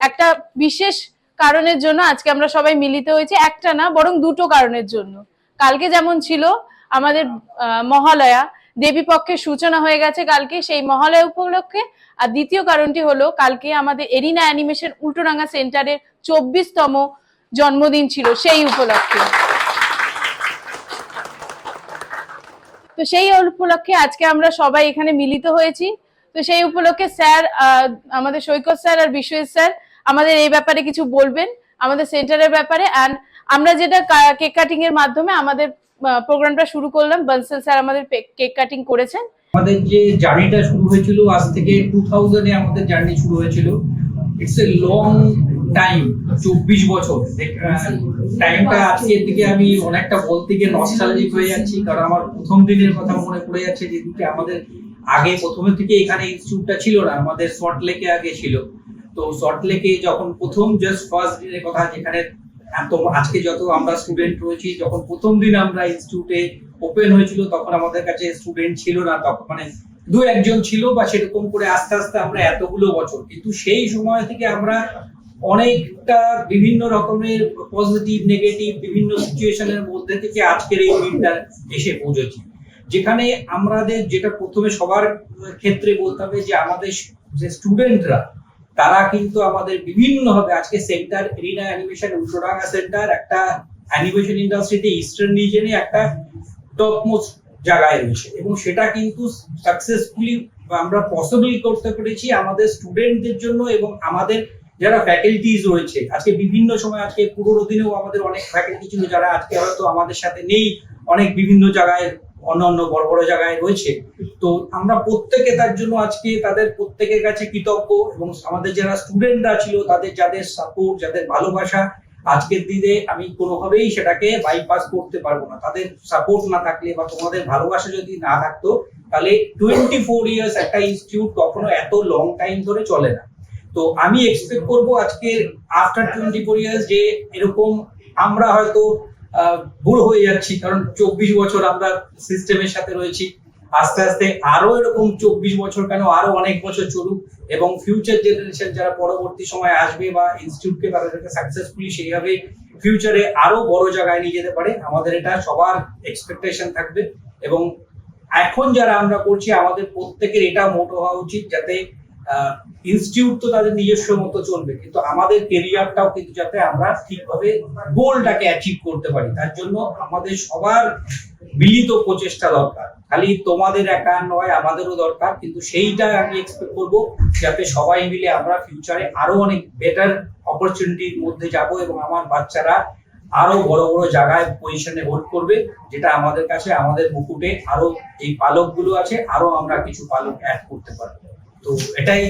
একটা বিশেষ কারণের জন্য আজকে আমরা সবাই মিলিত হয়েছি, একটা না, বরং দুটো কারণের জন্য। কালকে যেমন ছিল, আমাদের মহালয়া দেবী পক্ষের সূচনা হয়ে গেছে কালকে, সেই মহালয়া উপলক্ষে। আর দ্বিতীয় কারণটি হলো, কালকে আমাদের এরিনা অ্যানিমেশন উল্টোডাঙ্গা সেন্টারের চব্বিশতম জন্মদিন ছিল সেই উপলক্ষে। তো সেই উপলক্ষে আজকে আমরা সবাই এখানে মিলিত হয়েছি। তো সেই উপলক্ষে স্যার আমাদের সৈকত স্যার আর বিশ্বজিৎ স্যার আমাদের এই ব্যাপারে কিছু বলবেন, আমাদের সেন্টারের ব্যাপারে অ্যান্ড আমরা যেটা কেক কাটিং এর মাধ্যমে আমাদের প্রোগ্রামটা শুরু করলাম। বনসেল স্যার আমাদের কেক কাটিং করেছেন। আমাদের যে জার্নিটা শুরু হয়েছিল, আজ থেকে টু থাউজেন্ডে আমাদের জার্নি শুরু হয়েছিল। ইটস এ লং টাইম চব্বিশ বছর। টাইমটা আজকের দিকে আমি অনেকটা বলতে গিয়ে নস্টালজিক হয়ে যাচ্ছি, কারণ আমার প্রথম দিনের কথা মনে পড়ে যাচ্ছে যেদিকে আমাদের আগে প্রথমে থেকে এখানে ইনস্টিটিউটটা ছিল না, আমাদের সল্ট লেকে আগে ছিল। তো সল্ট লেকে যখন প্রথম জাস্ট ফার্স্ট দিনের কথা যেখানে এত আজকে যত আমরা স্টুডেন্ট রয়েছি, যখন প্রথম দিন আমরা ইনস্টিটিউটে ওপেন হয়েছিল, তখন আমাদের কাছে স্টুডেন্ট ছিল না, তখন মানে দু একজন ছিল বা সেরকম করে আস্তে আস্তে আমরা এতগুলো বছর, কিন্তু সেই সময় থেকে আমরা অনেকটা বিভিন্ন রকমের পজিটিভ নেগেটিভ বিভিন্ন সিচুয়েশনের মধ্যে থেকে আজকের এই দিনটা এসে পৌঁছেছি। যেখানে আমাদের যেটা প্রথমে সবার ক্ষেত্রে বলতে হবে যে আমাদের যে স্টুডেন্টরা তারা কিন্তু আমাদের বিভিন্ন ভাবে আজকে centre, Arena animation, Ultadanga centre, একটা অ্যানিমেশন ইন্ডাস্ট্রিতে ইস্টার্ন রিজনে একটা টপ মোস্ট জায়গায় রয়েছে। এবং সেটা কিন্তু সাকসেসফুলি আমরা পসিবল করতে পেরেছি আমাদের স্টুডেন্টদের জন্য এবং আমাদের যারা ফ্যাকাল্টিজ রয়েছে। আজকে বিভিন্ন সময়, আজকে পুরোনো দিনেও আমাদের অনেক ফ্যাকাল্টি ছিল যারা আজকে হয়তো আমাদের সাথে নেই, অনেক বিভিন্ন জায়গায় অন্য অন্য বড় বড় জায়গায় রয়েছে। তো আমরা প্রত্যেকে তার জন্য আজকে তাদের প্রত্যেকের কাছে কৃতজ্ঞ এবং আমাদের যারা স্টুডেন্টরা ছিল, তাদের যাদের সাপোর্ট যাদের ভালোবাসা, আজকের দিনে আমি কোনোভাবেই সেটাকে বাইপাস করতে পারব না। তাদের সাপোর্ট না থাকলে বা তোমাদের ভালোবাসা যদি না থাকতো, তাহলে টোয়েন্টি ফোর ইয়ার্স একটা ইনস্টিটিউট কখনো এত লং টাইম ধরে চলে না। তো আমি এক্সপেক্ট করব আজকে আফটার টোয়েন্টি ফোর ইয়ার্স যে এরকম আমরা হয়তো বুড়ো হয়ে যাচ্ছি, কারণ চব্বিশ বছর আমরা সিস্টেমের সাথে রয়েছি। আস্তে আস্তে আরও এরকম চব্বিশ বছর কেন আরও অনেক বছর চলুক এবং ফিউচার জেনারেশন যারা পরবর্তী সময় আসবে বা ইনস্টিটিউটকে তাদেরকে সাকসেসফুলি সেইভাবে ফিউচারে আরও বড় জায়গায় নিয়ে যেতে পারে, আমাদের এটা সবার এক্সপেকটেশন থাকবে। এবং এখন যারা আমরা করছি, আমাদের প্রত্যেকের এটা মোটো হওয়া উচিত যাতে ইনস্টিটিউট তো তাদের নিজস্ব মতো চলবে, কিন্তু আমাদের কেরিয়ারটাও কিন্তু যাতে আমরা ঠিকভাবে গোলটাকে অ্যাচিভ করতে পারি, তার জন্য আমাদের সবার মিলিত প্রচেষ্টা দরকার। খালি তোমাদের একা নয়, আমাদেরও দরকার, কিন্তু সেইটা আমি এক্সপেক্ট করব, যাতে সবাই মিলে আমরা ফিউচারে আরও অনেক বেটার অপরচুনিটির মধ্যে যাব এবং আমার বাচ্চারা আরও বড় বড় জায়গায় পজিশনে হোল্ড করবে, যেটা আমাদের কাছে, আমাদের মুকুটে আরও এই পালকগুলো আছে, আরও আমরা কিছু পালক অ্যাড করতে পারব। তো এটাই